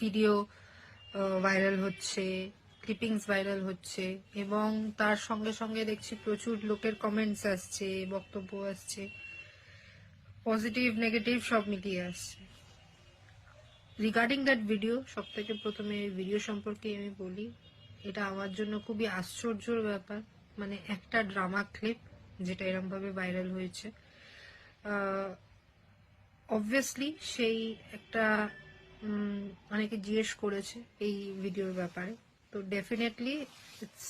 Video viral হচ্ছে clippings viral হচ্ছে, এবং তার সঙ্গে সঙ্গে দেখছি প্রচুর লোকের কমেন্টস আসছে, বক্তব্য আসছে। পজিটিভ নেগেটিভ সব মিলিয়ে আসছে। রিগার্ডিং দ্যাট ভিডিও সব থেকে প্রথমে ভিডিও সম্পর্কে আমি বলি, এটা আমার জন্য খুবই আশ্চর্যর ব্যাপার। মানে একটা ড্রামা ক্লিপ যেটা এরম ভাবে ভাইরাল হয়েছে অবভিয়াসলি সেই একটা অনেকে জিজ্ঞেস করেছে এই ভিডিওর ব্যাপারে। তো definitely it's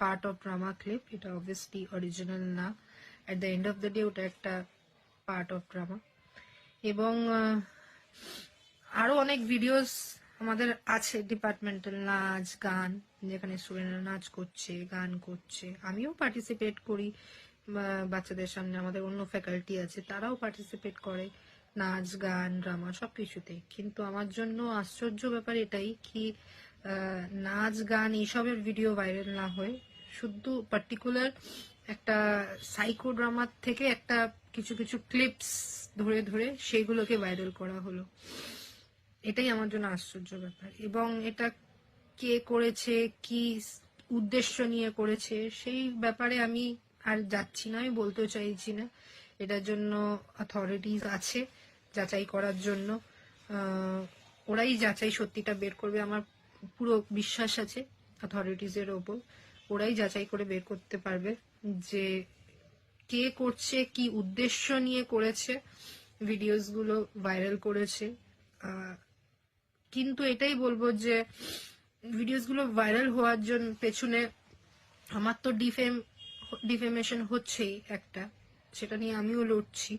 part of drama clip এটা অবভিয়াসলি অরিজিনাল না। At the end of the day ওটা একটা পার্ট অফ ড্রামা এবং আরও অনেক ভিডিওস আমাদের আছে ডিপার্টমেন্টাল নাচ, গান, যেখানে স্টুডেন্টরা নাচ করছে, গান করছে। আমিও পার্টিসিপেট করি বাচ্চাদের সামনে আমাদের অন্য ফ্যাকাল্টি আছে, তারাও পার্টিসিপেট করে। নাচ, গান, ড্রামা সবকিছুতেই কিন্তু আমার জন্য আশ্চর্য ব্যাপার এটাই কি নাচ, গান এইসবের ভিডিও ভাইরাল না হয়ে শুধু পার্টিকুলার একটা সাইকো ড্রামার থেকে একটা কিছু কিছু ক্লিপস ধরে ধরে সেইগুলোকে ভাইরাল করা হলো। এটাই আমার জন্য আশ্চর্য ব্যাপার। এবং এটা কে করেছে, কি উদ্দেশ্য নিয়ে করেছে, সেই ব্যাপারে আমি আর যাচ্ছি না, আমি বলতেও চাইছি না। এটার জন্য অথরিটিস আছে। যাচাই করার জন্য ওরাই যাচাই সত্যিটা বের করবে, আমার পুরো বিশ্বাস আছে অথরিটিস এর ওপর, ওরাই যাচাই করে বের করতে পারবে যে কে করছে, কি উদ্দেশ্য নিয়ে করেছে ভিডিওসগুলো ভাইরাল করেছে কিন্তু এটাই বলব যে ভিডিওসগুলো ভাইরাল হওয়ার জন্য পেছনে আমার তো ডিফেম ডিফেমেশন হচ্ছেই একটা, সেটা নিয়ে আমিও লড়ছি।